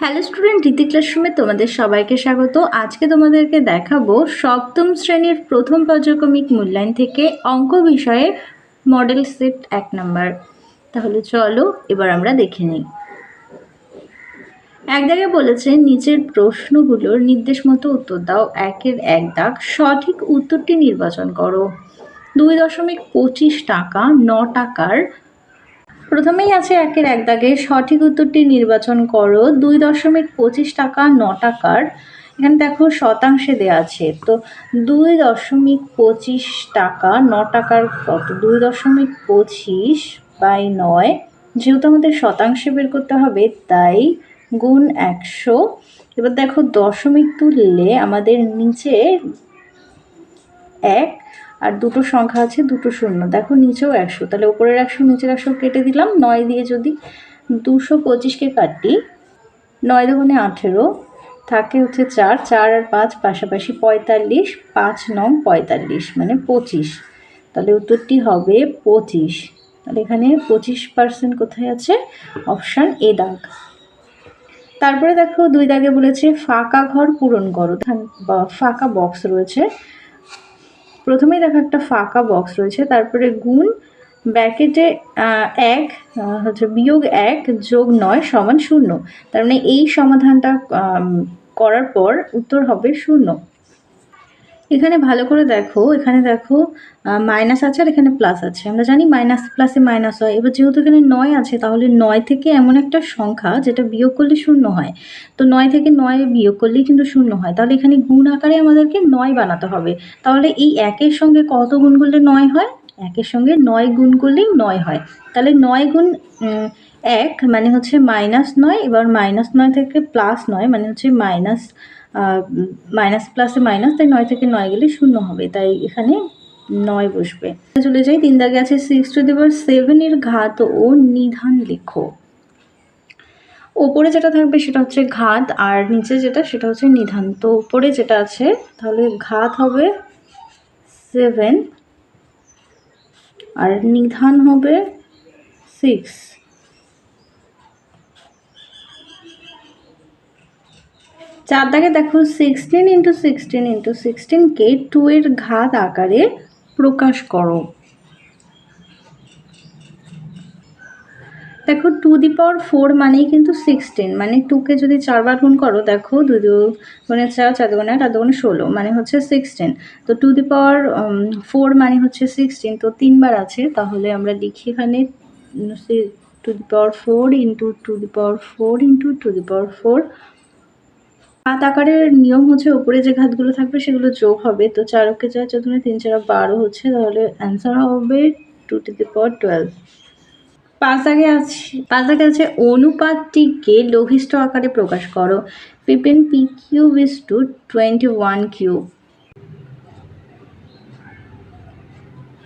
Hello student রীতি ক্লাসরুমে তোমাদের সবাইকে স্বাগত। আজকে তোমাদেরকে দেখাবো সপ্তম শ্রেণির প্রথম পর্যায়ক্রমিক মূল্যায়ন থেকে অঙ্ক বিষয়ে মডেল সেট এক নাম্বার তাহলে চলো, এবার আমরা দেখে নিই। এক জায়গায় বলেছে, নিচের প্রশ্নগুলোর নির্দেশ মতো উত্তর দাও। একের এক দাগ। সঠিক উত্তরটি নির্বাচন করো। দুই দশমিক পঁচিশ টাকা, ন টাকার প্রথমেই আছে একের এক দাগে, সঠিক উত্তরটি নির্বাচন করো। দুই দশমিক পঁচিশ টাকা, ন টাকার। এখানে দেখো শতাংশে দেওয়া আছে। তো দুই দশমিক পঁচিশ টাকা, ন টাকার কত? দুই দশমিক পঁচিশ বাই নয়। যেহেতু আমাদের শতাংশে বের করতে হবে, তাই গুণ একশো। এবার দেখো দশমিক তুললে আমাদের নিচে এক আর দুটো সংখ্যা আছে, দুটো শূন্য। দেখো নিচেও একশো। তাহলে উপরের একশো, নিচের একশো কেটে দিলাম। নয় দিয়ে যদি দুশো পঁচিশকে কাটি, নয় দুগুণে আঠেরো, থাকে হচ্ছে চার। চার আর পাঁচ পাশাপাশি পঁয়তাল্লিশ, পাঁচ নং পঁয়তাল্লিশ মানে পঁচিশ। তাহলে উত্তরটি হবে পঁচিশ। তাহলে এখানে পঁচিশ পার্সেন্ট কোথায় আছে? অপশান এ দাগ। তারপরে দেখো দুই দাগে বলেছে, ফাঁকা ঘর পূরণ করো। বা ফাঁকা বক্স রয়েছে। প্রথমেই দেখো একটা ফাঁকা বক্স রয়েছে, তারপরে গুণ ব্যাকেটে এক হচ্ছে বিয়োগ এক যোগ নয় সমান শূন্য। তার মানে এই সমাধানটা করার পর উত্তর হবে শূন্য। এখানে ভালো করে দেখো, এখানে দেখো মাইনাস আছে আর এখানে প্লাস আছে। আমরা জানি মাইনাস প্লাসে মাইনাস হয়। এবার যেহেতু এখানে নয় আছে, তাহলে নয় থেকে এমন একটা সংখ্যা যেটা বিয়োগ করলে শূন্য হয়। তো নয় থেকে নয় বিয়োগ করলেই কিন্তু শূন্য হয়। তাহলে এখানে গুণ আকারে আমাদেরকে নয় বানাতে হবে। তাহলে এই একের সঙ্গে কত গুণ করলে নয় হয়? একের সঙ্গে নয় গুণ করলেই নয় হয়। তাহলে নয় গুণ এক মানে হচ্ছে মাইনাস নয়, এবার মাইনাস নয় থেকে প্লাস নয় মানে হচ্ছে মাইনাস মাইনাস প্লাসে মাইনাস তাই নয় থেকে নয় গেলে শূন্য হবে। তাই এখানে নয় বসবে। চলে যাই, তিন দাগে আছে সিক্স টু দিবার সেভেনের ঘাত ও নিধান লেখো। ওপরে যেটা থাকবে সেটা হচ্ছে ঘাত, আর নিচে যেটা সেটা হচ্ছে নিধান। তো ওপরে যেটা আছে, তাহলে ঘাত হবে সেভেন আর নিধান হবে সিক্স চার দাগে দেখো সিক্সটিন ইন্টু সিক্সটিন ইন্টু সিক্সটিনকে টু এর ঘাত আকারে প্রকাশ করো। দেখো টু দি পাওয়ার ফোর মানেই কিন্তু সিক্সটিন মানে টুকে যদি চারবার গুণ করো, দেখো দু দু গুণে চার চার দুগুণে আট দুগুণে ষোলো মানে হচ্ছে সিক্সটিন তো টু দি পাওয়ার ফোর মানে হচ্ছে সিক্সটিন তো তিনবার আছে, তাহলে আমরা লিখি এখানে two the power four into two the power four into two the power four হাত আকারের নিয়ম হচ্ছে উপরে যে ঘাতগুলো থাকবে সেগুলো যোগ হবে। তো চারকে চার চতুর্থ তিন চার বারো হচ্ছে, তাহলে অ্যান্সার হবে টু টু দি পর টুয়েলভ পাঁচ আগে আছে, পাঁচ আগে আছে অনুপাতটিকে লঘিষ্ঠ আকারে প্রকাশ করো। Fifteen p cube is to twenty one cube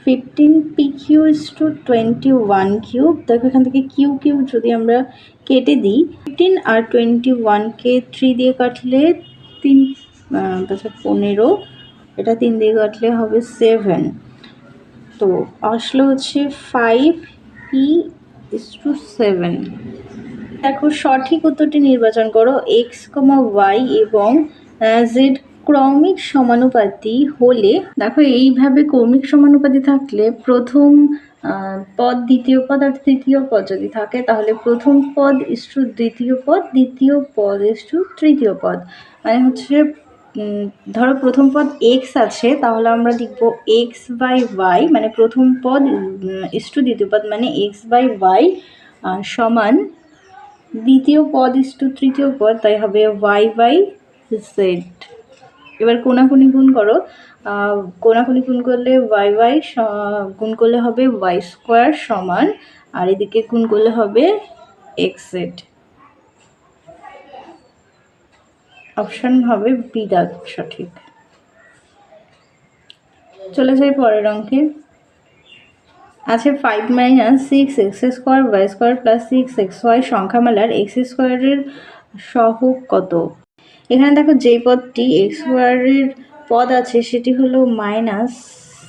fifteen p q is to twenty one cube দেখো এখান থেকে কিউ কিউ যদি আমরা কেটে দিই ফিফটিন আর টোয়েন্টি ওয়ানকে থ্রি দিয়ে কাটলে তিন পনেরো, এটা তিন দিয়ে কাটলে হবে সেভেন তো আসলে হচ্ছে five p is to seven দেখো সঠিক উত্তরটি নির্বাচন করো এক্স কমা ওয়াই এবং জেড ক্রমিক সমানুপাতি হলে, দেখো এইভাবে ক্রমিক সমানুপাতি থাকলে প্রথম পদ দ্বিতীয় পদ আর তৃতীয় পদ যদি থাকে, তাহলে প্রথম পদ ইস্টু দ্বিতীয় পদ দ্বিতীয় পদ ইস্টু তৃতীয় পদ। মানে হচ্ছে ধরো প্রথম পদ এক্স আছে, তাহলে আমরা লিখব এক্স বাই ওয়াই মানে প্রথম পদ ইস্টু দ্বিতীয় পদ মানে এক্স বাই ওয়াই সমান দ্বিতীয় পদ ইস্টু তৃতীয় পদ, তাই হবে ওয়াই বাই জেড এবার কোনাকুনি গুণ করো। কোনাকুনি গুণ করলে ওয়াই ওয়াই গুণ করলে হবে ওয়াই স্কোয়ার সমান, আর এদিকে গুণ করলে হবে এক্স জেড অপশান হবে বি দাগ সঠিক। চলে যাই পরের অঙ্কে। আছে five minus six x square y square plus six x y সংখ্যামালার x স্কোয়ারের সহগ কত? এখানে দেখো যে পদটি এক্স স্কোয়ারের পদ আছে, সেটি হলো minus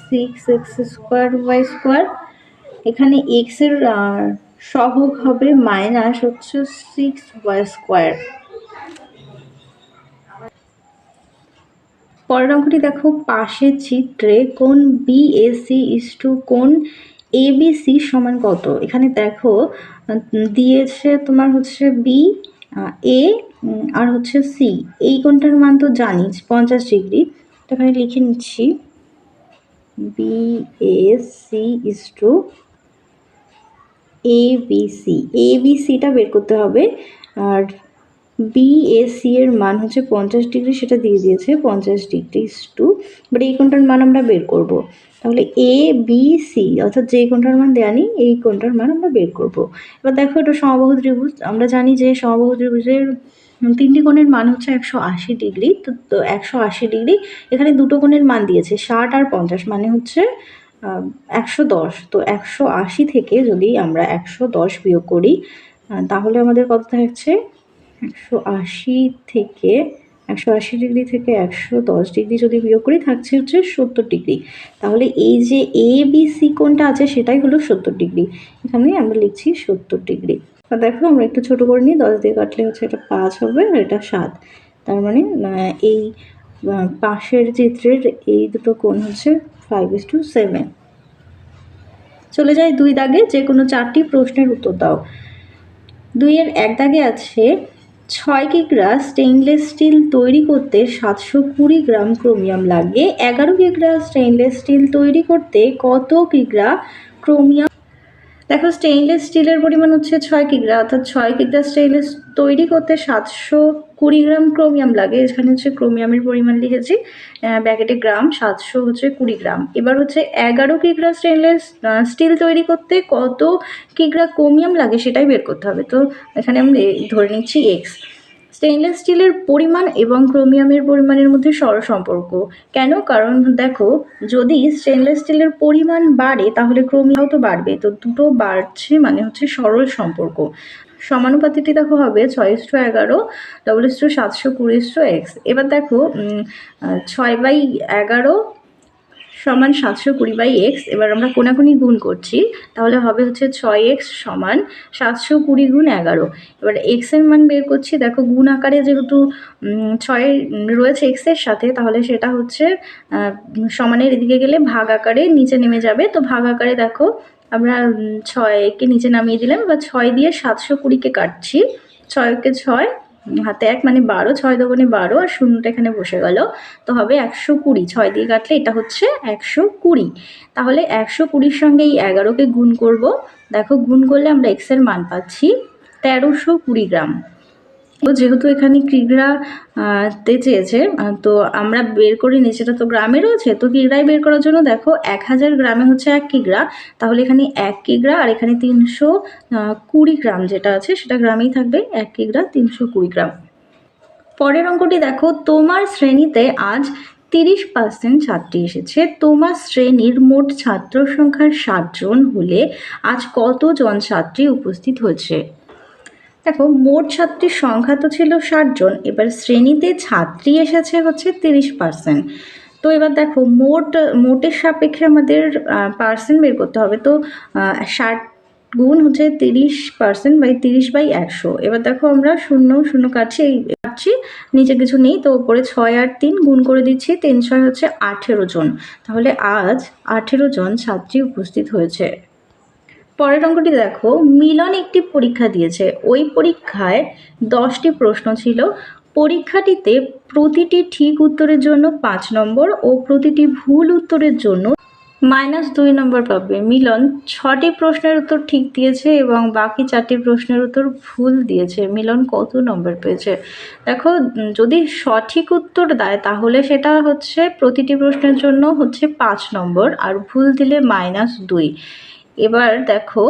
six x square y square এখানে এক্সের সহগ হবে মাইনাস হচ্ছে সিক্স ওয়াই স্কোয়ার পরের অঙ্কটি দেখো, পাশের চিত্রে কোন বিএসি ইস টু কোন এবিসি সমান কত? এখানে দেখো দিয়েছে তোমার হচ্ছে বি এ আর হচ্ছে সি এই কোনটার মান তো জানিস, পঞ্চাশ ডিগ্রি। তো এখানে লিখে নিচ্ছি b a c is to a b c a b সিটা বের করতে হবে, আর বিএসি এর মান হচ্ছে পঞ্চাশ ডিগ্রি, সেটা দিয়ে দিয়েছে পঞ্চাশ ডিগ্রি টু বাট এই কোনটার মান আমরা বের করব? তাহলে এ বি সি অর্থাৎ যে কোনটার মান দেওয়া নেই, এই কোনটার মান আমরা বের করব। এবার দেখো, এটা সমবাহু ত্রিভুজ, আমরা জানি যে সমবাহু ত্রিভুজের তিনটি কোণের মান হচ্ছে একশো আশি ডিগ্রি, তো তো একশো আশি ডিগ্রি, এখানে দুটো কোণের মান দিয়েছে, ষাট আর পঞ্চাশ মানে হচ্ছে একশো দশ। তো একশো আশি থেকে যদি আমরা একশো দশ বিয়োগ করি তাহলে আমাদের কত থাকছে? একশো আশি থেকে, একশো আশি ডিগ্রি থেকে একশো দশ ডিগ্রি যদি বিয়োগ করি, থাকছে হচ্ছে সত্তর ডিগ্রি। তাহলে এই যে এ বি সি আছে, সেটাই হলো সত্তর ডিগ্রি। এখানে আমরা লিখছি সত্তর ডিগ্রি। দেখো, আমরা একটু ছোটো করে নিই, দশ দিয়ে কাটলে হচ্ছে এটা পাঁচ হবে আর এটা সাত। তার মানে এই পাশের চিত্রের এই দুটো কোণ হচ্ছে ফাইভ ইস টু সেভেন চলে যায় দুই দাগে যে কোনো চারটি প্রশ্নের উত্তর দাও। দুইয়ের এক দাগে আছে ছয় কিগ্রা স্টেইনলেস স্টিল তৈরি করতে সাতশো কুড়ি গ্রাম ক্রোমিয়াম লাগে। এগারো কিগ্রা স্টেইনলেস স্টিল তৈরি করতে কত কিগ্রা ক্রোমিয়াম দেখো স্টেইনলেস স্টিলের পরিমাণ হচ্ছে ছয় কিগ্রা অর্থাৎ ছয় কিগ্রা স্টেইনলেস তৈরি করতে সাতশো কুড়ি গ্রাম ক্রোমিয়াম লাগে। এখানে হচ্ছে ক্রোমিয়ামের পরিমাণ লিখেছি। ব্যাকেটে গ্রাম, সাতশো হচ্ছে কুড়ি গ্রাম। এবার হচ্ছে এগারো কিগ্রা স্টেনলেস স্টিল তৈরি করতে কত কিগ্রা ক্রোমিয়াম লাগে সেটাই বের করতে হবে। তো এখানে আমি ধরে নিচ্ছি এক্স স্টেনলেস স্টিলের পরিমাণ এবং ক্রোমিয়ামের পরিমাণের মধ্যে সরল সম্পর্ক কেন? কারণ দেখো, যদি স্টেনলেস স্টিলের পরিমাণ বাড়ে, তাহলে ক্রোমিয়াও তো বাড়বে। তো দুটো বাড়ছে মানে হচ্ছে সরল সম্পর্ক। সমানুপাতিটি দেখো হবে ছয় ইস্টু এগারো ডবল ইস্টু সাতশো কুড়ি ইস্টু এক্স। এবার দেখো ছয় বাই এগারো সমান সাতশো কুড়ি বাই এক্স, এবার আমরা কোনাকুনি গুণ করছি, তাহলে হবে হচ্ছে ছয় এক্স সমান সাতশো কুড়ি গুণ এগারো। এবার এক্সের মান বের করছি, দেখো গুণ আকারে যেহেতু ছয় রয়েছে এক্সের সাথে, তাহলে সেটা হচ্ছে সমানের এদিকে গেলে ভাগ আকারে নিচে নেমে যাবে। তো ভাগ আকারে দেখো, আমরা ছয়কে নিচে নামিয়ে দিলাম, এবার ছয় দিয়ে সাতশো কুড়িকে কাটছি, ছয়কে ছয় হাতে এক মানে বারো, ছয় দোকানে বারো আর শূন্যটা এখানে বসে গেল। তো হবে একশো কুড়ি, ছয় দিয়ে কাটলে এটা হচ্ছে একশো কুড়ি। তাহলে একশো কুড়ির সঙ্গে এই এগারোকে গুণ করব। দেখো, গুণ করলে আমরা এক্সের মান পাচ্ছি তেরোশো কুড়ি গ্রাম। তো যেহেতু এখানে আহ, তে চেয়েছে তো আমরা বের করে নিই সেটা তো গ্রামে রয়েছে তো কিগ্রায় বের করার জন্য দেখো এক হাজার গ্রামে হচ্ছে এক কিগ্রা তাহলে এখানে এক কিগ্রা আর এখানে তিনশো কুড়ি গ্রাম যেটা আছে সেটা গ্রামেই থাকবে এক কিগ্রা তিনশো কুড়ি গ্রাম। পরের অঙ্কটি দেখো তোমার শ্রেণীতে আজ তিরিশ পার্সেন্ট ছাত্রী এসেছে তোমার শ্রেণির মোট ছাত্র সংখ্যার ষাট জন হলে আজ কতজন ছাত্রী উপস্থিত হয়েছে? দেখো, মোট ছাত্রীর সংখ্যা তো ছিল ষাটজন এবার শ্রেণীতে ছাত্রী এসেছে হচ্ছে তিরিশ পার্সেন্ট তো এবার দেখো, মোট, মোটের সাপেক্ষে আমাদের পার্সেন্ট বের করতে হবে। তো ষাট গুণ হচ্ছে তিরিশ পার্সেন্ট বাই তিরিশ বাই একশো। এবার দেখো আমরা শূন্য শূন্য কাটছি কাটছি, নিচে কিছু নেই, তো উপরে ছয় আর তিন গুণ করে দিচ্ছি, তিন ছয় হচ্ছে আঠেরো জন। তাহলে আজ আঠেরো জন ছাত্রী উপস্থিত হয়েছে। পরের অঙ্কটি দেখো, মিলন একটি পরীক্ষা দিয়েছে। ওই পরীক্ষায় দশটি প্রশ্ন ছিল। পরীক্ষাটিতে প্রতিটি ঠিক উত্তরের জন্য পাঁচ নম্বর ও প্রতিটি ভুল উত্তরের জন্য মাইনাস দুই নম্বর পাবে। মিলন ছটি প্রশ্নের উত্তর ঠিক দিয়েছে এবং বাকি চারটি প্রশ্নের উত্তর ভুল দিয়েছে। মিলন কত নম্বর পেয়েছে? দেখো, যদি সঠিক উত্তর দেয়, তাহলে সেটা হচ্ছে প্রতিটি প্রশ্নের জন্য হচ্ছে পাঁচ নম্বর। আর ভুল দিলে মাইনাস দুই। এবার দেখো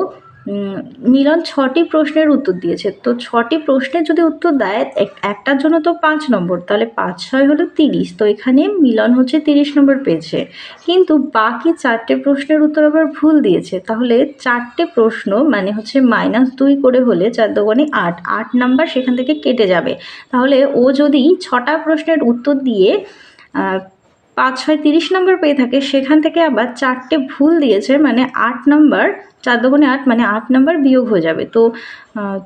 মিলন ছটি প্রশ্নের উত্তর দিয়েছে। তো ছটি প্রশ্নের যদি উত্তর দেয়, এক- একটার জন্য তো পাঁচ নম্বর, তাহলে পাঁচ ছয় হলো তিরিশ। তো এখানে মিলন হচ্ছে তিরিশ নম্বর পেয়েছে। কিন্তু বাকি চারটে প্রশ্নের উত্তর আবার ভুল দিয়েছে। তাহলে চারটে প্রশ্ন মানে হচ্ছে মাইনাস দুই করে হলে চার দোকানে আট আট নাম্বার সেখান থেকে কেটে যাবে। তাহলে ও যদি ছটা প্রশ্নের উত্তর দিয়ে পাঁচ ছয় তিরিশ নম্বর পেয়ে থাকে। সেখান থেকে আবার চারটে ভুল দিয়েছে মানে আট নম্বর, চার দোকানে আট মানে আট নম্বর বিয়োগ হয়ে যাবে। তো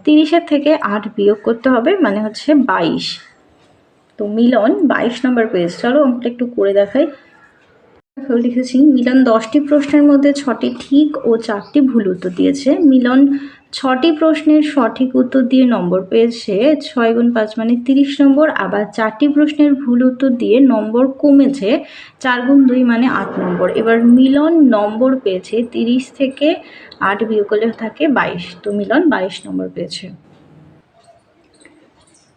তিরিশের থেকে আট বিয়োগ করতে হবে মানে হচ্ছে বাইশ। তো মিলন বাইশ নম্বর পেজ চলো অঙ্কটা একটু করে দেখাই। লিখেছি, মিলন দশটি প্রশ্নের মধ্যে ছটি ঠিক ও চারটি ভুল উত্তর দিয়েছে। মিলন ছটি প্রশ্নের সঠিক উত্তর দিয়ে নম্বর পেয়েছে। ছয় গুণ পাঁচ মানে তিরিশ নম্বর। আবার চারটি প্রশ্নের ভুল উত্তর দিয়ে নম্বর কমেছে। চার গুণ দুই মানে আট নম্বর। এবার মিলন নম্বর পেয়েছে তিরিশ থেকে আট বিয়োগ করলে থাকে বাইশ। তো মিলন বাইশ নম্বর পেয়েছে।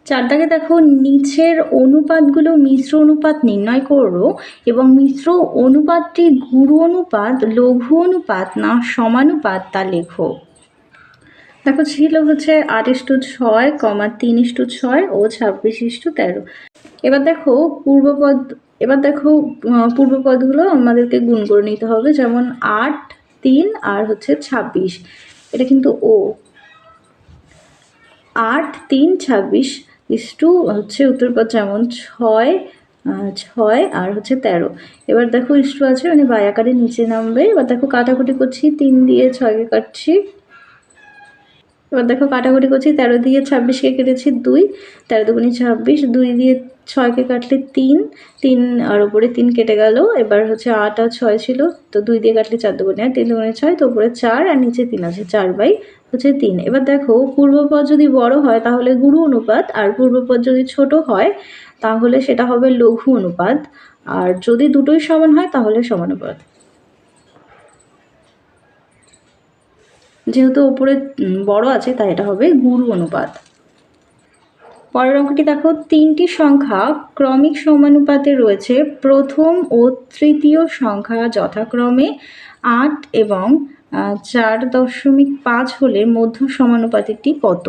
চার দাগে দেখো, নিচের অনুপাতগুলো মিশ্র অনুপাত নির্ণয় করো এবং মিশ্র অনুপাতটি গুরু অনুপাত, লঘু অনুপাত না সমানুপাত তা লেখো। দেখো ছিল হচ্ছে আট ইস্টু ছয়, কমা তিন ইস্টু ছয় ও ছাব্বিশ ইস্টু তেরো। এবার দেখো পূর্বপদ, এবার দেখো পূর্বপদগুলো আমাদেরকে গুণ করে নিতে হবে, যেমন আট, তিন আর হচ্ছে ছাব্বিশ। এটা কিন্তু ও। আট, তিন, ছাব্বিশ ইস্টু হচ্ছে উত্তরপদ যেমন ছয় ছয় আর হচ্ছে তেরো। এবার দেখো ইস্টু আছে মানে বাই আকারে নিচে নামবে। এবার দেখো কাটাকুটি করছি, তিন দিয়ে ছয়কে কাটছি। এবার দেখো কাটাকুটি করছি, তেরো দিয়ে ছাব্বিশকে কেটেছি দুই, তেরো দুগুনি ছাব্বিশ, দুই দিয়ে ছয়কে কাটলে তিন তিন আর ওপরে তিন কেটে গেল, এবার হচ্ছে আট আর ছয় ছিল, তো দুই দিয়ে কাটলে চার দুগুনি আর তিন দুগুনি ছয়, তো ওপরে চার আর নিচে তিন আছে, চার বাই হচ্ছে তিন। এবার দেখো পূর্বপদ যদি বড় হয় তাহলে গুরু অনুপাত, আর পূর্বপদ যদি ছোট হয় তাহলে সেটা হবে লঘু অনুপাত, আর যদি দুটোই সমান হয় তাহলে সমানুপাত। যেহেতু ওপরে বড় আছে, তাই এটা হবে গুরু অনুপাত। পরের অঙ্কটি দেখো, তিনটি সংখ্যা ক্রমিক সমানুপাতে রয়েছে। প্রথম ও তৃতীয় সংখ্যা যথাক্রমে আট এবং চার দশমিক পাঁচ হলে মধ্য সমানুপাতিটি কত?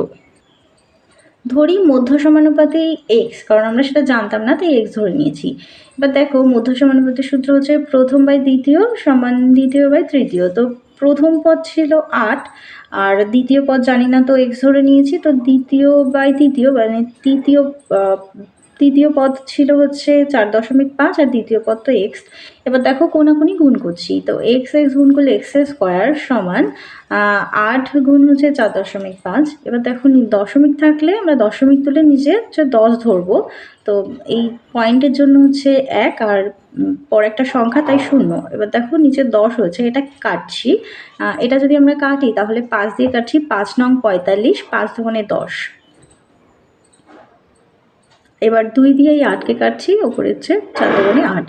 ধরি মধ্য সমানুপাতি এক্স কারণ আমরা সেটা জানতাম না, তাই এক্স ধরে নিয়েছি। এবার দেখো, মধ্য সমানুপাতির সূত্র হচ্ছে প্রথম বাই দ্বিতীয় সমান দ্বিতীয় বাই তৃতীয়। তো প্রথম পদ ছিল আট, আর দ্বিতীয় পদ জানি না, তো এক্স ধরে নিয়েছি, তো দ্বিতীয় বাই তৃতীয় মানে তৃতীয় তৃতীয় পদ ছিল হচ্ছে চার দশমিক পাঁচ আর দ্বিতীয় পদ তো এক্স এবার দেখো কোনাকুনি গুণ করছি। তো এক্স এক্স গুণ করলে এক্স স্কোয়ার সমান আট গুণ হচ্ছে চার দশমিক পাঁচ। এবার দেখো দশমিক থাকলে আমরা দশমিক তুলে নিজে হচ্ছে দশ ধরবো। তো এই পয়েন্টের জন্য হচ্ছে এক আর পর একটা সংখ্যা তাই শূন্য। এবার দেখো নিচে দশ হয়েছে, এটা কাটছি। এটা যদি আমরা কাটি তাহলে পাঁচ দিয়ে কাটছি, পাঁচ নং পঁয়তাল্লিশ, পাঁচ দোকানে দশ। এবার দুই দিয়ে এই আটকে কাটছি, ওপরে হচ্ছে চার দোকানে আট।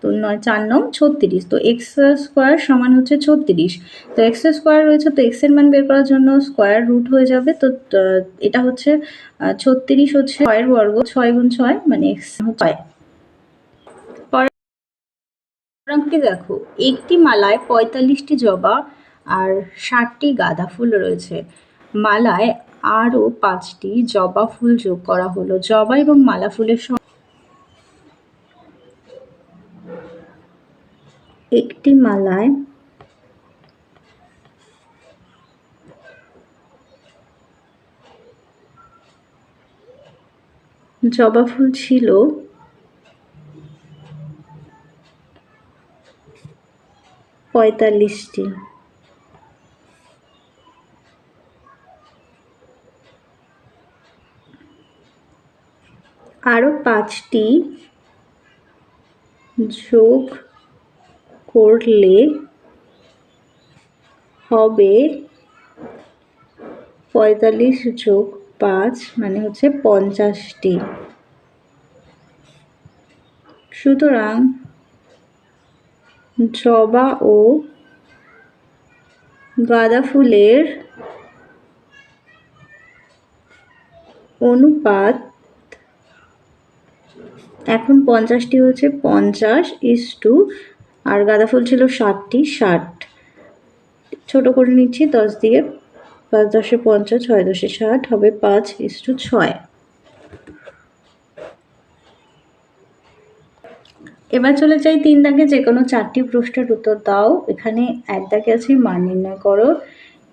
তো নয়, চার নং ছত্রিশ। তো এক্স স্কোয়ার সমান হচ্ছে ছত্রিশ। তো এক্স স্কোয়ার রয়েছে, তো এক্সের মান বের করার জন্য স্কোয়ার রুট হয়ে যাবে। তো এটা হচ্ছে ছত্রিশ হচ্ছে ছয়ের বর্গ, ছয় গুণ ছয় মানে এক্স ছয়। অঙ্কটি দেখো, একটি মালায় পঁয়তাল্লিশটি জবা আর ষাটটি গাঁদা ফুল রয়েছে। মালায় আরও পাঁচটি জবা ফুল যোগ করা হলো। জবা এবং মালা ফুলের একটি মালায় জবা ফুল ছিল। পঁয়তাল্লিশটি। আরও পাঁচটি যোগ করলে হবে পঁয়তাল্লিশ যোগ পাঁচ মানে হচ্ছে পঞ্চাশটি। সুতরাং জবা ও গাঁদা ফুলের অনুপাত এখন পঞ্চাশটি হচ্ছে পঞ্চাশ ইস টু আর গাঁদা ফুল ছিল ষাটটি, ষাট। ছোটো করে নিচ্ছি, দশ দিয়ে পাঁচ দশে পঞ্চাশ, ছয় দশে ষাট, হবে পাঁচ ইস টু ছয়। এবার চলে যাই তিন দাগে, যে কোনো চারটি প্রশ্নের উত্তর দাও। এখানে এক দাগে আছে মান নির্ণয় করো।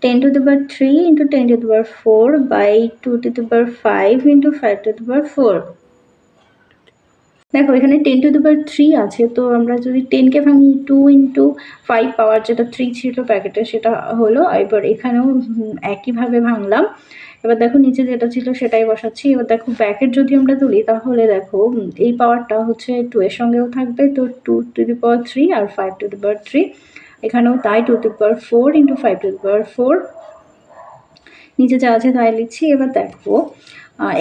Ten to the power three into ten to the power four by two to the power five into five to the power four দেখো, এখানে ten to the power three আছে, তো আমরা যদি টেনকে ভাঙি টু ইন্টু ফাইভ পাওয়ার যেটা three ছিল প্যাকেটে সেটা হলো, এবার এখানেও একইভাবে ভাঙলাম। এবার দেখো, নিচে যেটা ছিল সেটাই বসাচ্ছি। এবার দেখো প্যাকেট যদি আমরা তুলি, তাহলে দেখো এই পাওয়ারটা হচ্ছে টু এর সঙ্গেও থাকবে, তো two to the power three R five to the power three এখানেও তাই to the power four into five to the power four নিচে যা আছে তাই লিখছি। এবার দেখো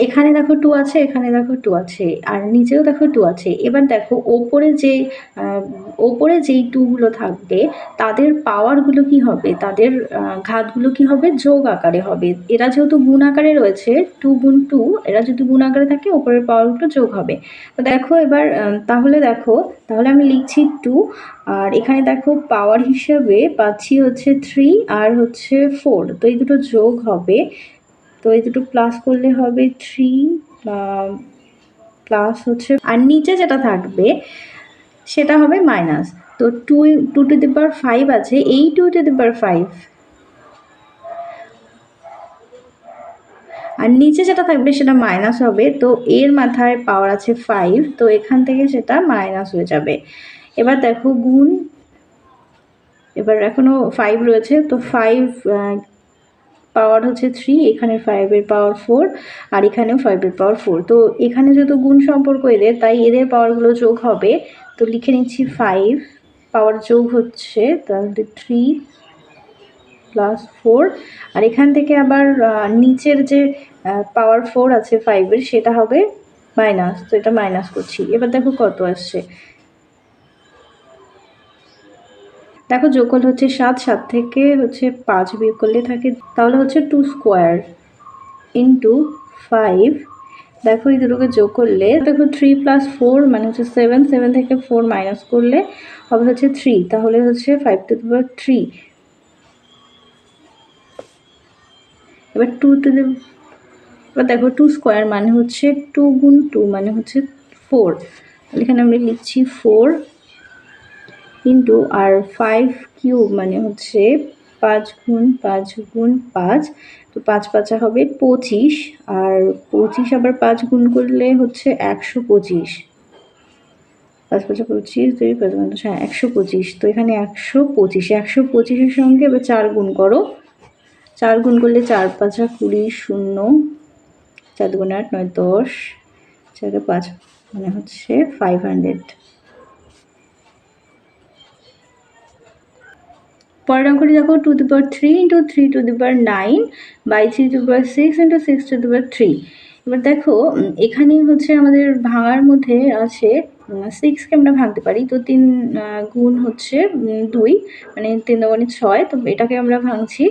এখানে দেখো টু আছে, এখানে দেখো টু আছে, আর নিচেও দেখো টু আছে। এবার দেখো ওপরে যে ওপরে যেই টুগুলো থাকবে, তাদের পাওয়ারগুলো কি হবে? তাদের ঘাতগুলো কি হবে? যোগ আকারে হবে। এরা যেহেতু গুণ আকারে রয়েছে টু গুণ টু এরা যদি গুণ আকারে থাকে, ওপরের পাওয়ারগুলো যোগ হবে। তো দেখো এবার তাহলে দেখো, তাহলে আমি লিখছি টু আর এখানে দেখো পাওয়ার হিসাবে পাচ্ছি হচ্ছে থ্রি আর হচ্ছে ফোর তো এই দুটো যোগ হবে তো এই দুটো প্লাস করলে হবে থ্রি প্লাস হচ্ছে, আর নিচে যেটা থাকবে, সেটা হবে মাইনাস তো two two to the power five আছে, এই two to the power five আর নিচে যেটা থাকবে, সেটা মাইনাস হবে, তো এর মাথায় পাওয়ার আছে ফাইভ তো এখান থেকে সেটা মাইনাস হয়ে যাবে। এবার দেখো গুণ, এবার এখনও ফাইভ রয়েছে, তো ফাইভ পাওয়ার হচ্ছে থ্রি এখানে ফাইভের পাওয়ার ফোর আর এখানেও ফাইভের পাওয়ার ফোর তো এখানে যেহেতু গুণ সম্পর্ক এদের, তাই এদের পাওয়ারগুলো যোগ হবে। তো লিখে নিচ্ছি ফাইভ পাওয়ার যোগ হচ্ছে তাহলে থ্রি প্লাস ফোর আর এখান থেকে আবার নিচের যে পাওয়ার ফোর আছে ফাইভের সেটা হবে মাইনাস তো এটা মাইনাস করছি। এবার দেখো কত আসছে। দেখো যোগফল হচ্ছে সাত সাত থেকে হচ্ছে পাঁচ বিয়োগ করলে থাকে, তাহলে হচ্ছে টু স্কোয়ার ইন্টু ফাইভ দেখো এই দুটোকে যোগ করলে, দেখো থ্রি প্লাস ফোর মানে হচ্ছে সেভেন সেভেন থেকে ফোর মাইনাস করলে হবে হচ্ছে থ্রি তাহলে হচ্ছে five to the power three এবার টু টু দি এবার দেখো টু স্কোয়ার মানে হচ্ছে টু গুণ টু মানে হচ্ছে ফোর এখানে আমরা লিখছি ফোর ইন্টু আর ফাইভ কিউব মানে হচ্ছে পাঁচ গুণ পাঁচ গুণ পাঁচ, তো পাঁচ পাঁচা হবে পঁচিশ, আর পঁচিশ আবার পাঁচ গুণ করলে হচ্ছে একশো পঁচিশ। পাঁচ পাঁচা পঁচিশ, দুই পাঁচ গুণ হ্যাঁ একশো পঁচিশ, তো এখানে একশো পঁচিশ, একশো পঁচিশের সঙ্গে এবার চার গুণ করো। চার গুণ করলে চার পাঁচা কুড়ি শূন্য, চার দুগুণ আট, নয় দশ, চারে পাঁচ মানে হচ্ছে ফাইভ হান্ড্রেড পরের অঙ্কটি দেখো to the power three into three to the power nine by three to per six into six to the power three এবার দেখো এখানে হচ্ছে আমাদের ভাঙার মধ্যে আছে সিক্সকে আমরা ভাঙতে পারি। তো তিন গুণ হচ্ছে দুই মানে তিন দোকানে ছয়, তো এটাকে আমরা ভাঙছি।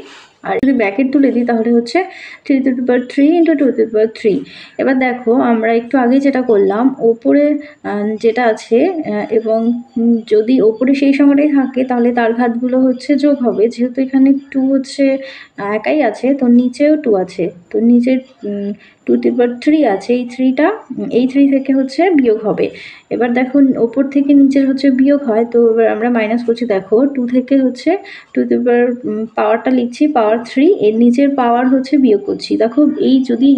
আর যদি ব্যাকেট তুলে দিই, তাহলে হচ্ছে three to the power three into two to power three এবার দেখো, আমরা একটু আগে যেটা করলাম, ওপরে যেটা আছে এবং যদি ওপরে সেই সংখ্যাটাই থাকে, তাহলে তার ঘাতগুলো হচ্ছে যোগ হবে। যেহেতু এখানে টু হচ্ছে একাই আছে, তো নিচেও টু আছে। তো নিচের টু টু পাওয়ার থ্রি আছে, এই থ্রিটা এই থ্রি থেকে হচ্ছে বিয়োগ হবে। এবার দেখো ওপর থেকে নিচের হচ্ছে বিয়োগ হয়, তো এবার আমরা মাইনাস করছি, দেখো টু থেকে হচ্ছে টু পাওয়ার পাওয়ারটা লিখছি পাওয়ার থ্রি এর নিচের পাওয়ার হচ্ছে বিয়োগ করছি। দেখো এই যদি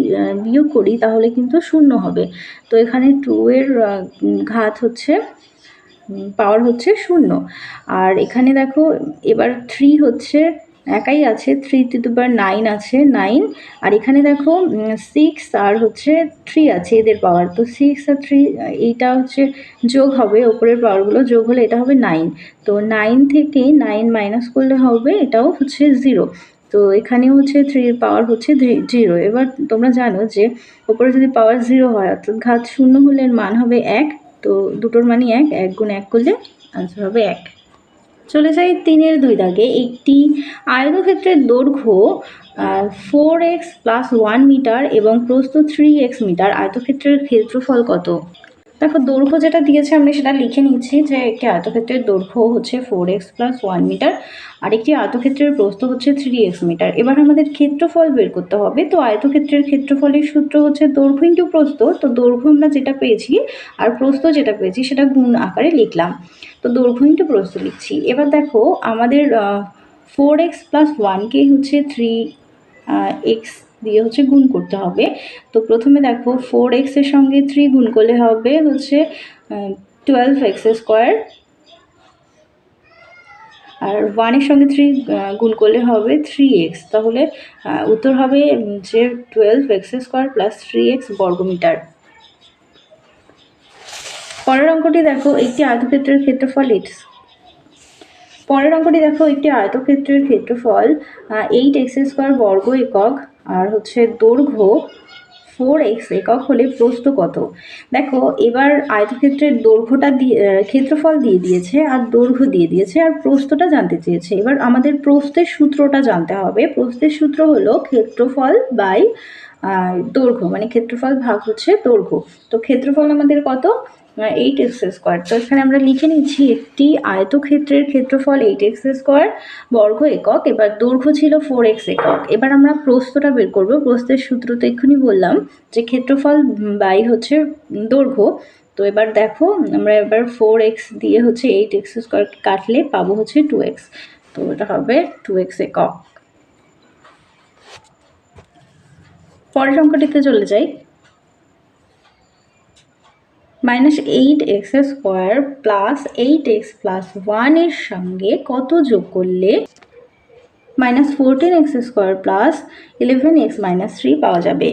বিয়োগ করি তাহলে কিন্তু শূন্য হবে। তো এখানে টু এর ঘাত হচ্ছে পাওয়ার হচ্ছে শূন্য। আর এখানে দেখো এবার থ্রি হচ্ছে একাই আছে three to the power nine আছে নাইন আর এখানে দেখো সিক্স আর হচ্ছে থ্রি আছে এদের পাওয়ার তো সিক্স আর থ্রি এইটা হচ্ছে যোগ হবে, ওপরের পাওয়ারগুলো যোগ হলে এটা হবে নাইন তো নাইন থেকে নাইন মাইনাস করলে হবে, এটাও হচ্ছে জিরো তো এখানেও হচ্ছে থ্রির পাওয়ার হচ্ছে জিরো এবার তোমরা জানো যে ওপরে যদি পাওয়ার জিরো হয়, অর্থাৎ ঘাত শূন্য হলে মান হবে এক। তো দুটোর মানই এক এক গুণ এক করলে আনসার হবে এক। চলে যাই তিনের দুই দাগে। একটি আয়তক্ষেত্রের দৈর্ঘ্য four x plus one metre এবং প্রস্থ থ্রি এক্স মিটার আয়তক্ষেত্রের ক্ষেত্রফল কত? দেখো দৈর্ঘ্য যেটা দিয়েছে, আমরা সেটা লিখে নিচ্ছি যে একটি আয়তক্ষেত্রের দৈর্ঘ্য হচ্ছে four x plus one metre আর একটি আয়তক্ষেত্রের প্রস্থ হচ্ছে থ্রি এক্স মিটার এবার আমাদের ক্ষেত্রফল বের করতে হবে। তো আয়তক্ষেত্রের ক্ষেত্রফলের সূত্র হচ্ছে দৈর্ঘ্য ইন্টু প্রস্থ। তো দৈর্ঘ্য আমরা যেটা পেয়েছি আর প্রস্থ যেটা পেয়েছি সেটা গুণ আকারে লিখলাম। তো দৈর্ঘ্য ইন্টু প্রস্থ লিখছি। এবার দেখো আমাদের ফোর এক্স প্লাস ওয়ানকে হচ্ছে থ্রি এক্স দিয়ে হচ্ছে গুণ করতে হবে। তো প্রথমে দেখো ফোর এক্সের সঙ্গে থ্রি গুণ করলে হবে হচ্ছে টুয়েলভ এক্স স্কোয়ার আর ওয়ানের সঙ্গে থ্রি গুণ করলে হবে থ্রি এক্স তাহলে উত্তর হবে যে twelve x square plus three x বর্গমিটার। পরের অঙ্কটি দেখো একটি আয়তক্ষেত্রের ক্ষেত্রফল এক্স পরের অঙ্কটি দেখো একটি আয়তক্ষেত্রের ক্ষেত্রফল এইট এক্স স্কোয়ার বর্গ একক। আর হচ্ছে দৈর্ঘ্য ফোর এক্স একক হলে প্রস্থ কত? দেখো, এবার আয়তক্ষেত্রের দৈর্ঘ্যটা দিয়ে ক্ষেত্রফল দিয়ে দিয়েছে আর দৈর্ঘ্য দিয়ে দিয়েছে আর প্রস্থটা জানতে চেয়েছে। এবার আমাদের প্রস্থের সূত্রটা জানতে হবে। প্রস্থের সূত্র হলো ক্ষেত্রফল বাই দৈর্ঘ্য মানে ক্ষেত্রফল ভাগ হচ্ছে দৈর্ঘ্য। তো ক্ষেত্রফল আমাদের কত? এইট এক্স স্কোয়ার তো এখানে আমরা লিখে নিচ্ছি একটি আয়তক্ষেত্রের ক্ষেত্রফল এইট এক্স স্কোয়ার বর্গ একক, এবার দৈর্ঘ্য ছিল ফোর এক্স একক। এবার আমরা প্রস্থটা বের করব। প্রস্থের সূত্র তো এক্ষুনি বললাম যে ক্ষেত্রফল বাই হচ্ছে দৈর্ঘ্য। তো এবার দেখো, আমরা এবার ফোর এক্স দিয়ে হচ্ছে এইট এক্স স্কোয়ার কাটলে পাবো হচ্ছে টু এক্স তো এটা হবে টু এক্স একক। পরের অঙ্কটিতে চলে যাই। Minus eight x square plus eight x plus ওয়ানের সঙ্গে কত যোগ করলে minus fourteen x square plus eleven x minus three পাওয়া যাবে?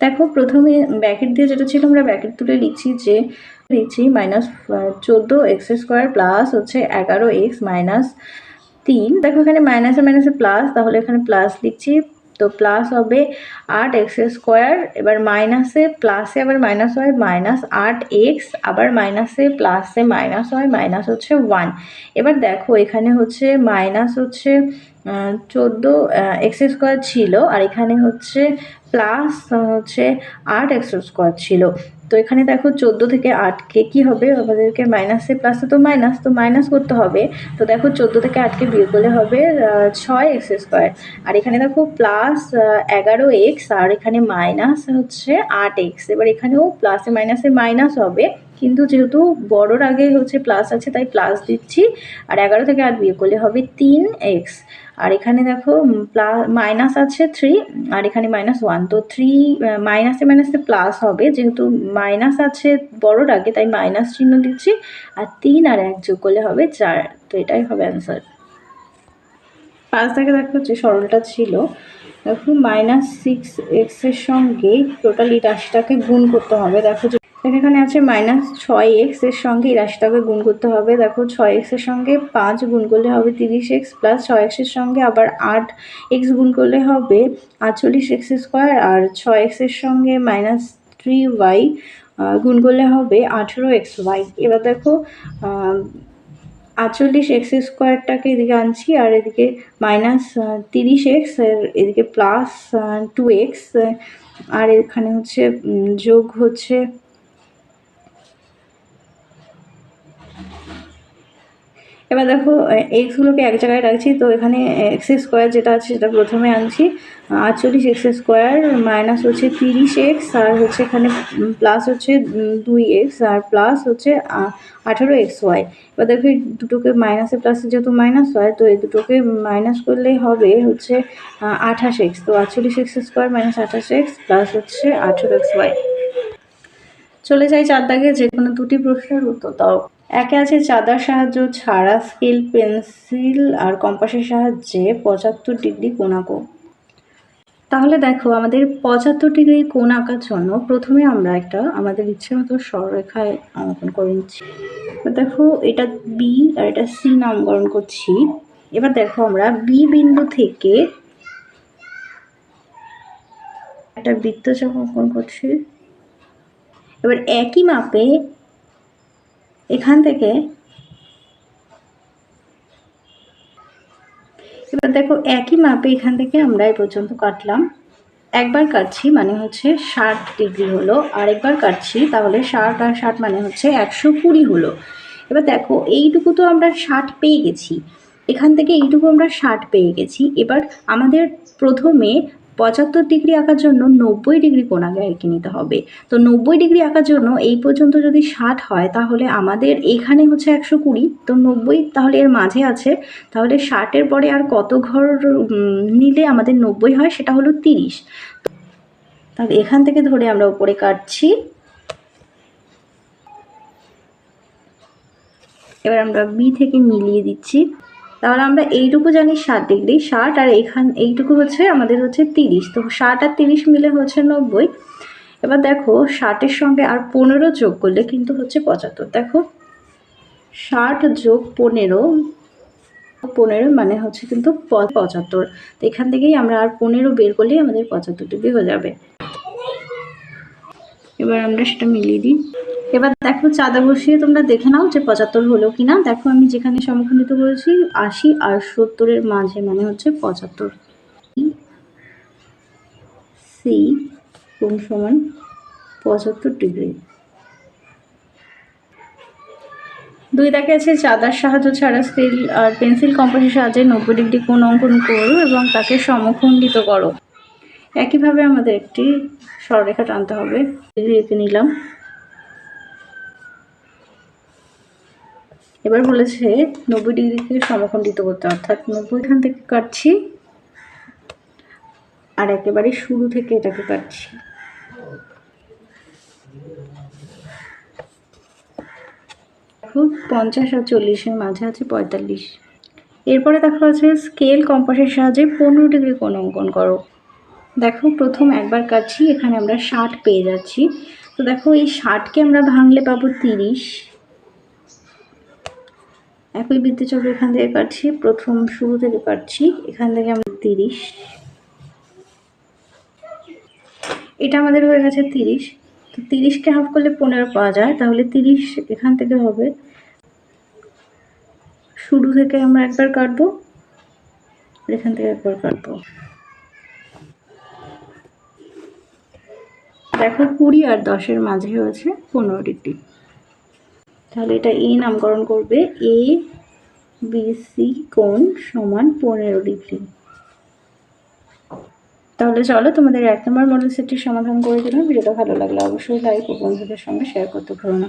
দেখো প্রথমে ব্যাকেট দিয়ে যেটা ছিল আমরা ব্যাকেট তুলে লিখছি যে লিখছি মাইনাস চোদ্দ এক্স স্কোয়ার প্লাস হচ্ছে এগারো এক্স মাইনাস তিন। দেখো এখানে মাইনাসে মাইনাসে প্লাস তাহলে এখানে প্লাস লিখছি তো প্লাস হবে আট এক্স স্কোয়ার এবার মাইনাসে প্লাসে আবার মাইনাস হয় মাইনাস আট এক্স আবার মাইনাসে প্লাসে মাইনাস হয় মাইনাস হচ্ছে ওয়ান এবার দেখো এখানে হচ্ছে মাইনাস হচ্ছে চোদ্দ এক্স স্কোয়ার ছিল, আর এখানে হচ্ছে প্লাস হচ্ছে আট এক্স স্কোয়ার ছিল। তো এখানে দেখো চোদ্দ থেকে আটকে কি হবে? আমাদেরকে মাইনাসে প্লাসে তো মাইনাস তো মাইনাস করতে হবে। তো দেখো চোদ্দ থেকে আটকে বিয়োগ করলে হবে ছয় এক্স স্কোয়ার আর এখানে দেখো প্লাস এগারো এক্স আর এখানে মাইনাস হচ্ছে আট এক্স এবার এখানেও প্লাসে মাইনাসে মাইনাস হবে, কিন্তু যেহেতু বড়োর আগে হচ্ছে প্লাস আছে, তাই প্লাস দিচ্ছি। আর এগারো থেকে আট বিয়োগ করলে হবে তিন এক্স আর এখানে দেখো প্লাস মাইনাস আছে থ্রি আর এখানে মাইনাস ওয়ান তো থ্রি মাইনাসে মাইনাসে প্লাস হবে, যেহেতু মাইনাস আছে আগে, তাই মাইনাস চিহ্ন দিচ্ছি, আর তিন আর এক যোগ করলে হবে চার। তো এটাই হবে অ্যান্সার পাঁচ থেকে দেখো যে সরলটা ছিল। দেখো মাইনাস সিক্স এক্সের সঙ্গে টোটাল এই রাশিটাকে গুণ করতে হবে। দেখো এখানে আছে মাইনাস ছয় এক্সের সঙ্গে এই রাশিটাকে গুণ করতে হবে। দেখো, ছয় এক্সের সঙ্গে পাঁচ গুণ করলে হবে তিরিশ এক্স প্লাস ছয় এক্সের সঙ্গে আবার আট এক্স গুণ করলে হবে আটচল্লিশ এক্স স্কোয়ার আর ছয় এক্সের সঙ্গে মাইনাস থ্রি ওয়াই গুণ করলে হবে আঠেরো এক্স ওয়াই এবার দেখো আটচল্লিশ এক্স স্কোয়ারটাকে এদিকে আনছি আর এদিকে মাইনাস তিরিশ এক্স এদিকে প্লাস টু এক্স আর এখানে হচ্ছে যোগ হচ্ছে এবার দেখো এক্সগুলোকে এক জায়গায় রাখছি, তো এখানে এক্স স্কোয়ার যেটা আছে সেটা প্রথমে আনছি। আটচল্লিশ এক্স স্কোয়ার মাইনাস হচ্ছে তিরিশ এক্স আর হচ্ছে এখানে প্লাস হচ্ছে দুই এক্স আর প্লাস হচ্ছে আঠারো এক্স ওয়াই এবার দেখো দুটোকে মাইনাসে প্লাসে যেহেতু মাইনাস হয়, তো এই দুটোকে মাইনাস করলেই হবে হচ্ছে আঠাশ এক্স তো আটচল্লিশ এক্স স্কোয়ার মাইনাস আঠাশ এক্স প্লাস হচ্ছে আঠেরো এক্স ওয়াই চলে যাই চার দাগে যে কোনো দুটি প্রশ্নের উত্তর দাও। একে আছে চাঁদার সাহায্য, ছাড়া স্কেল, পেন্সিল আর কম্পাসের সাহায্যে পঁচাত্তর ডিগ্রি কোণ আঁকো তাহলে দেখো, আমাদের পঁচাত্তর ডিগ্রি কোণ আঁকার জন্য প্রথমে আমরা একটা আমাদের ইচ্ছে মতো সরলরেখায় অঙ্কন করে নিচ্ছি। দেখো, এটা বি আর এটা সি নামকরণ করছি। এবার দেখো আমরা বি বিন্দু থেকে একটা বৃত্তচাপ অঙ্কন করছি, এবার একই মাপে এখান থেকে এবার দেখো একই মাপে এখান থেকে আমরা এই পর্যন্ত কাটলাম। একবার কাটছি মানে হচ্ছে ষাট ডিগ্রি হলো, আরেকবার কাটছি তাহলে ষাট আর ষাট মানে হচ্ছে একশো কুড়ি হলো। এবার দেখো এইটুকু তো আমরা ষাট পেয়ে গেছি। এখান থেকে এইটুকু আমরা ষাট পেয়ে গেছি। এবার আমাদের প্রথমে পঁচাত্তর ডিগ্রি আঁকার জন্য নব্বই ডিগ্রি কোণ আগে এঁকে নিতে হবে। তো নব্বই ডিগ্রি আঁকার জন্য এই পর্যন্ত যদি ষাট হয়, তাহলে আমাদের এখানে হচ্ছে একশো কুড়ি। তো নব্বই তাহলে এর মাঝে আছে। তাহলে ষাটের পরে আর কত ঘর নিলে আমাদের নব্বই হয়? সেটা হলো তিরিশ। তাহলে এখান থেকে ধরে আমরা উপরে কাটছি। এবার আমরা বি থেকে মিলিয়ে দিচ্ছি। তাহলে আমরা এইটুকু জানি ষাট ডিগ্রি। ষাট আর এখান এইটুকু হচ্ছে আমাদের হচ্ছে তিরিশ। তো ষাট আর তিরিশ মিলে হচ্ছে নব্বই। এবার দেখো, ষাটের সঙ্গে আর পনেরো যোগ করলে কিন্তু হচ্ছে পঁচাত্তর। দেখো, ষাট যোগ পনেরো পনেরো মানে হচ্ছে কিন্তু পঁচাত্তর। তো এখান থেকেই আমরা আর পনেরো বের করলেই আমাদের পঁচাত্তর ডিগ্রি হয়ে যাবে। এবার আমরা সেটা মিলিয়ে দিই। এবার দেখো চাঁদা বসিয়ে তোমরা দেখে নাও যে পঁচাত্তর হলো কি না দেখো আমি যেখানে সমখণ্ডিত করেছি, আশি আর সত্তরের মাঝে মানে হচ্ছে পঁচাত্তর। সি কোণ সমান? পঁচাত্তর ডিগ্রি। দুই দেখা আছে চাঁদার সাহায্য ছাড়া স্কেল আর পেন্সিল কম্পাসের সাহায্যে নব্বই ডিগ্রি কোন অঙ্কন করো এবং তাকে সমখণ্ডিত করো। একইভাবে আমাদের একটি সরলরেখা টানতে হবে। এঁকে নিলাম। এবার বলেছে নব্বই ডিগ্রিকে সমখণ্ডিত করতে অর্থাৎ নব্বই এখান থেকে কাটছি আর একেবারে শুরু থেকে এটাকে কাটছি। দেখো, পঞ্চাশ আর চল্লিশের মাঝে আছে পঁয়তাল্লিশ। এরপরে দেখো আছে স্কেল কম্পাসের সাহায্যে পনেরো ডিগ্রি কোণ অঙ্কন করো। দেখো, প্রথম একবার কাটছি, এখানে আমরা ষাট পেয়ে যাচ্ছি। তো দেখো, এই ষাটকে আমরা ভাঙলে পাবো তিরিশ। একই বৃত্তচক্র এখান থেকে কাটছি, প্রথম শুরু থেকে কাটছি, এখান থেকে আমরা তিরিশ। এটা আমাদের হয়ে গেছে তিরিশ। তো তিরিশকে হাফ করলে পনেরো পাওয়া যায়, তাহলে তিরিশ এখান থেকে হবে। শুরু থেকে আমরা একবার কাটবো এখান থেকে একবার কাটবো। দেখো কুড়ি আর দশের মাঝে হয়েছে পনেরো ডিগ্রি তাহলে এটা এ নামকরণ করবে এ বিসি কোণ সমান পনেরো ডিগ্রি তাহলে চলো তোমাদের এক নম্বর মডেল সেটটির সমাধান করে দিলাম। ভিডিওটা ভালো লাগল অবশ্যই লাইক ও বন্ধুদের সঙ্গে শেয়ার করতে পারো না।